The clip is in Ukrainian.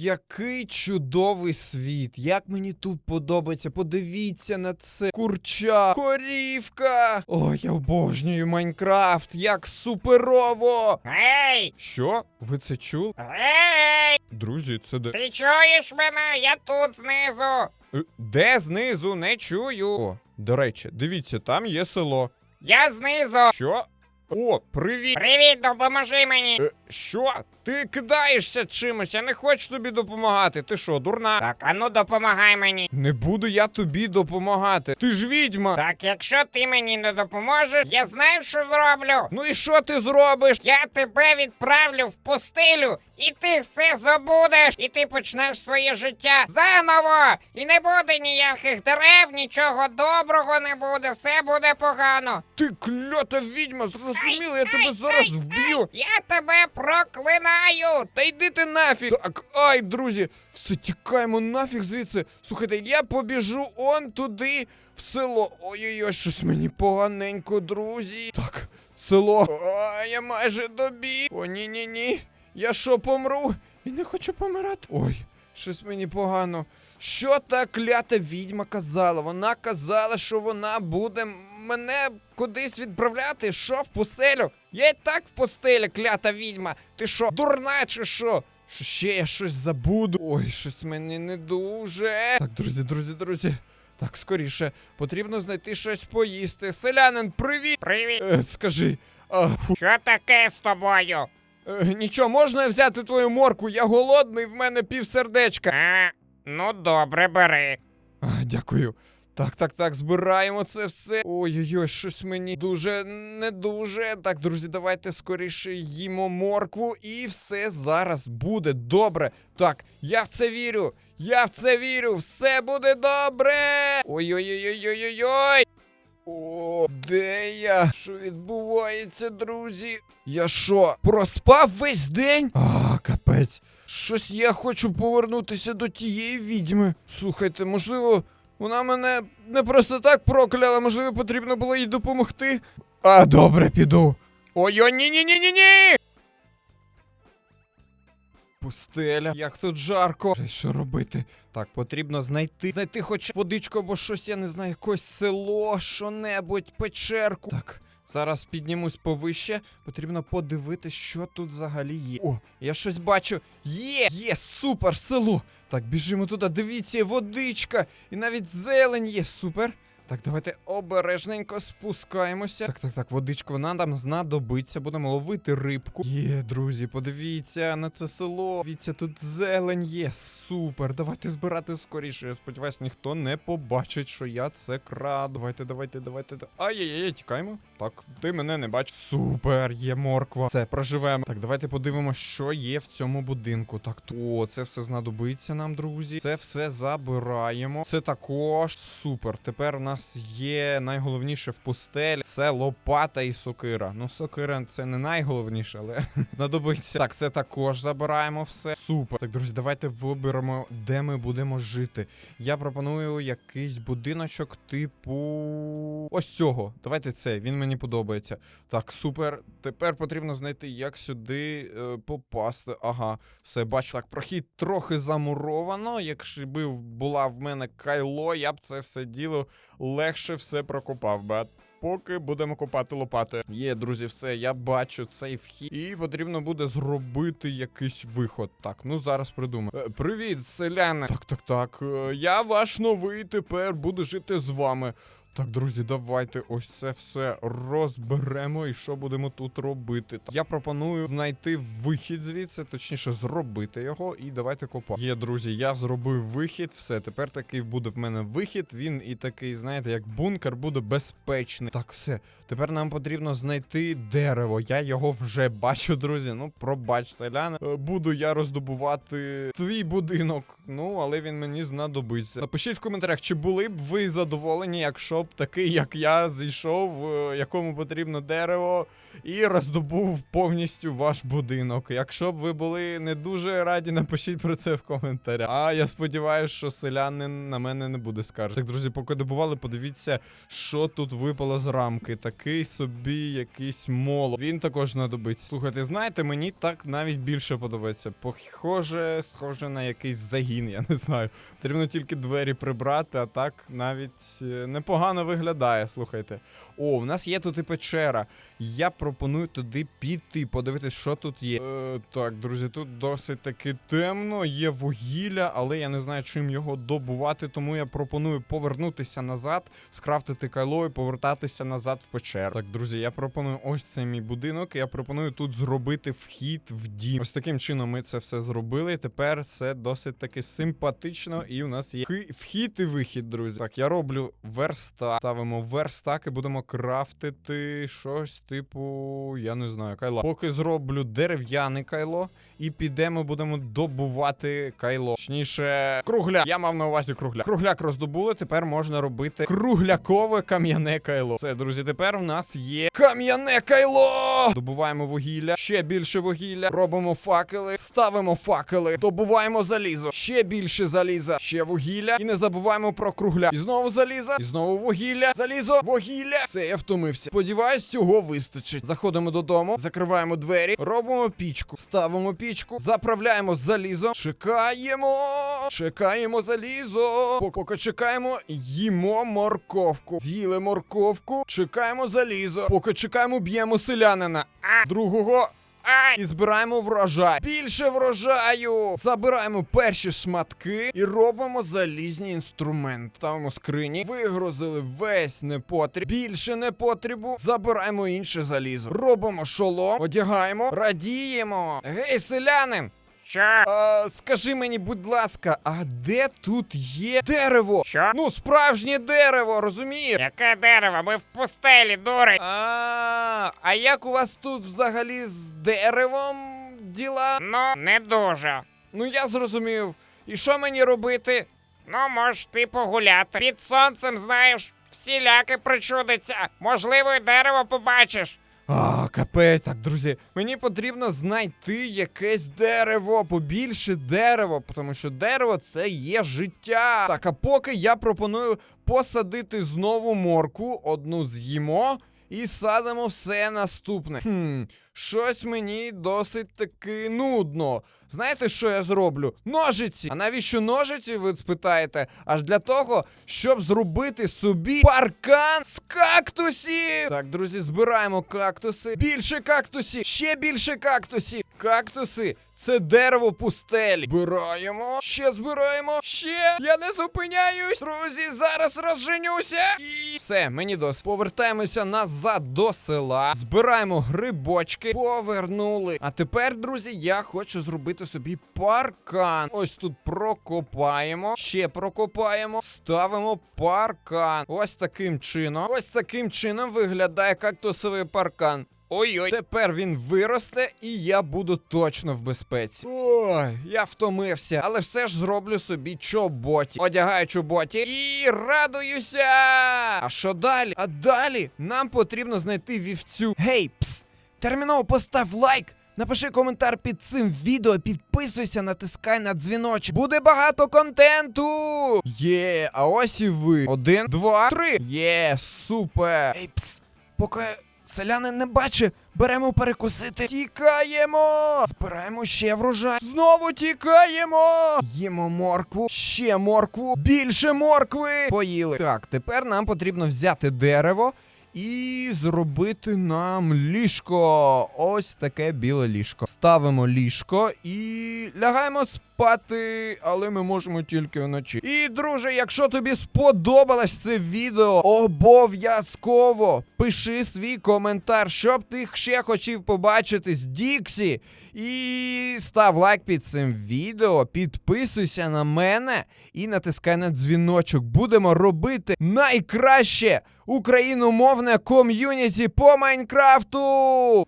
Який чудовий світ! Як мені тут подобається. Подивіться на це. Курча, корівка. Ой, я обожнюю Майнкрафт. Як суперово! Гей! Що? Ви це чули? Гей! Друзі, це де. Ти чуєш мене? Я тут знизу. Е, Де знизу? Не чую. О, до речі, дивіться, там є село. Я знизу. Що? О, привіт! Привіт, допоможи мені. Е, що? Ти кидаєшся чимось, я не хочу тобі допомагати. Ти що, дурна? Так, а ну допомагай мені. Не буду я тобі допомагати. Ти ж відьма. Так, якщо ти мені не допоможеш, я знаю, що зроблю. Ну і що ти зробиш? Я тебе відправлю в пустелю, і ти все забудеш, і ти почнеш своє життя заново. І не буде ніяких дерев, нічого доброго не буде, все буде погано. Ти клята відьма, зрозуміла, я тебе зараз вб'ю. Я тебе проклинаю. Та йди ти нафіг. Так, ай, друзі, все тікаємо нафіг звідси. Слухайте, я побіжу он туди, в село. Ой-ой-ой, щось мені поганенько, друзі. Так, село. А, я майже добіг. О, ні-ні-ні. Я що, помру? Я не хочу помирати. Ой, щось мені погано. Що та клята відьма казала? Вона казала, що вона буде мене кудись відправляти. Що в пустелю? Я і так в постелі, клята відьма. Ти що, дурна чи що? Що ще я щось забуду? Ой, щось мені не дуже. Так, друзі, друзі, друзі. Так, скоріше, потрібно знайти щось поїсти. Селянин, привіт! Привіт. Е, скажи, а, фу, Що таке з тобою? е, нічого, можна взяти твою морку? Я голодний, в мене півсердечка. А, ну добре, бери. А, дякую. Так, так, так, збираємо це все. Ой-ой-ой, щось мені дуже не дуже. Так, друзі, давайте скоріше їмо моркву, і все зараз буде добре. Так, я в це вірю. Я в це вірю. Все буде добре. Ой-ой-ой-ой-ой-ой. О, де я? Що відбувається, друзі? Я що, проспав весь день? А, капець. Щось я хочу повернутися до тієї відьми. Слухайте, можливо, вона мене не просто так прокляла, можливо, потрібно було їй допомогти. А, добре, піду. Ой-ой, ні-ні-ні-ні-ні! Пустеля, як тут жарко. Вже Що робити? Так, потрібно знайти. Знайти хоч водичку або щось, я не знаю, якось село, що-небудь, печерку. Так, зараз піднімусь повище. Потрібно подивитися, що тут взагалі є. О, я щось бачу. Є! Є, супер, село! Так, біжимо туди, дивіться, водичка! І навіть зелень є, супер. Так, давайте обережненько спускаємося. Так, так, так, водичка, вона нам знадобиться. Будемо ловити рибку. Є, друзі, подивіться на це село. Дивіться, тут зелень є. Супер. Давайте збирати скоріше. Я сподіваюся, ніхто не побачить, що я це краду. Давайте, давайте, давайте. Ай-яй-яй, тікаємо. Так, ти мене не бачиш. Супер, є морква. Все, проживемо. Так, давайте подивимося, що є в цьому будинку. Так, о, це все знадобиться нам, друзі. Це все забираємо. Це також супер. Тепер у нас є найголовніше в пустелі. Це лопата і сокира. Ну, сокира це не найголовніше, але знадобиться. Так, це також забираємо все. Супер. Так, друзі, давайте виберемо, де ми будемо жити. Я пропоную якийсь будиночок, типу. Ось цього. Давайте це. Він мені подобається. Так, супер. Тепер потрібно знайти, як сюди е, попасти. Ага, все, бачу, так, прохід трохи замуровано. Якщо би була в мене кайло, я б це все діло легше все прокопав би. Поки будемо копати лопатою. Є, друзі, все, я бачу цей вхід. І потрібно буде зробити якийсь виход. Так, ну зараз придумаю. Е, привіт, селяни. Так, так, так. е, я ваш новий тепер буду жити з вами. Так, друзі, давайте ось це все розберемо і що будемо тут робити. Я пропоную знайти вихід звідси, точніше, зробити його, і давайте копати. Є, друзі, я зробив вихід, все, тепер такий буде в мене вихід. Він і такий, знаєте, як бункер буде безпечний. Так, все. Тепер нам потрібно знайти дерево. Я його вже бачу, друзі. Ну, пробач, селяни. Е, Буду я роздобувати твій будинок. Ну, але він мені знадобиться. Напишіть в коментарях, чи були б ви задоволені, якщо щоб такий, як я, зійшов, е, якому потрібно дерево, і роздобув повністю ваш будинок. Якщо б ви були не дуже раді, напишіть про це в коментарях. А я сподіваюся, що селянин на мене не буде скаржити. Так, друзі, поки добували, подивіться, що тут випало з рамки. Такий собі якийсь молот. Він також знадобиться. Слухайте, знаєте, мені так навіть більше подобається. Похоже, схоже на якийсь загін, я не знаю. Потрібно тільки двері прибрати, а так навіть е, непогано виглядає. Слухайте. О, в нас є тут і печера. Я пропоную туди піти, подивитись, що тут є. Е, так, друзі, тут досить таки темно, є вугілля, але я не знаю, чим його добувати, тому я пропоную повернутися назад, скрафтити кайло і повертатися назад в печеру. Так, друзі, я пропоную ось це мій будинок. Я пропоную тут зробити вхід в дім. Ось таким чином ми це все зробили. І тепер це досить таки симпатично, і у нас є вхід і вихід, друзі. Так, я роблю верстак. Ставимо верстак і будемо крафтити щось типу, я не знаю, кайла. Поки зроблю дерев'яне кайло, і підемо, будемо добувати кайло. Точніше, кругляк. Я мав на увазі кругляк. Кругляк роздобули, тепер можна робити круглякове кам'яне кайло. Все, друзі, тепер в нас є кам'яне кайло. Добуваємо вугілля, ще більше вугілля, робимо факели, ставимо факели, добуваємо залізо, ще більше заліза, ще вугілля. І не забуваємо про кругляк. І знову заліза, і знову вугілля, залізо, вугілля. Все, я втомився. Сподіваюсь, цього вистачить. Заходимо додому, закриваємо двері, робимо пічку, ставимо пічку, заправляємо залізо, чекаємо, чекаємо залізо. Поки чекаємо, їмо морковку. З'їли морковку, чекаємо залізо. Поки чекаємо, б'ємо селянина. А, Другого! І збираємо врожай. Більше врожаю. Забираємо перші шматки і робимо залізні інструменти. Ставимо скрині, вигрузили весь непотріб. Більше непотрібу. Забираємо інше залізо. Робимо шолом, одягаємо, радіємо. Гей, селянин! Що? А, скажи мені, будь ласка, а де тут є дерево? Що? Ну, справжнє дерево, розумієш? Яке дерево? Ми в пустелі, дурень. А, а як у вас тут взагалі з деревом діла? Ну, не дуже. Ну я зрозумів. І що мені робити? Ну, можеш ти погуляти. Під сонцем, знаєш, всіляке причудиться. Можливо, і дерево побачиш. А, капець, так, друзі, мені потрібно знайти якесь дерево, побільше дерево, тому що дерево це є життя. Так, а поки я пропоную посадити знову морку, одну з'їмо і садимо все наступне. Хм, щось мені досить таки нудно. Знаєте, що я зроблю? Ножиці! А навіщо ножиці, ви спитаєте? Аж для того, щоб зробити собі паркан з кактусів! Так, друзі, збираємо кактуси. Більше кактусів! Ще більше кактусів! Кактуси це дерево пустелі. Збираємо, ще збираємо, ще. Я не зупиняюсь. Друзі, зараз розженюся. І все, мені досить. Повертаємося назад до села. Збираємо грибочки. Повернули. А тепер, друзі, я хочу зробити собі паркан. Ось тут прокопаємо. Ще прокопаємо. Ставимо паркан. Ось таким чином. Ось таким чином виглядає кактусовий паркан. Ой-ой. Тепер він виросте, і я буду точно в безпеці. Ой, я втомився, але все ж зроблю собі чоботі. Одягаю чоботі і радуюся. А що далі? А далі нам потрібно знайти вівцю. Гей, пс! Терміново постав лайк. Напиши коментар під цим відео, підписуйся, натискай на дзвіночок. Буде багато контенту. Є, а ось і ви. Один, два, три. Є, супер. Ей, пс, поки селянин не бачить, беремо перекусити. Тікаємо. Збираємо ще врожай. Знову тікаємо. Їмо моркву, ще моркву, більше моркви. Поїли. Так, тепер нам потрібно взяти дерево. І зробити нам ліжко. Ось таке біле ліжко. Ставимо ліжко і лягаємо спати, але ми можемо тільки вночі. І, друже, якщо тобі сподобалось це відео, обов'язково пиши свій коментар, щоб ти ще хотів побачити з Діксі. І став лайк під цим відео, підписуйся на мене і натискай на дзвіночок. Будемо робити найкраще україномовне ком'юніті по Майнкрафту.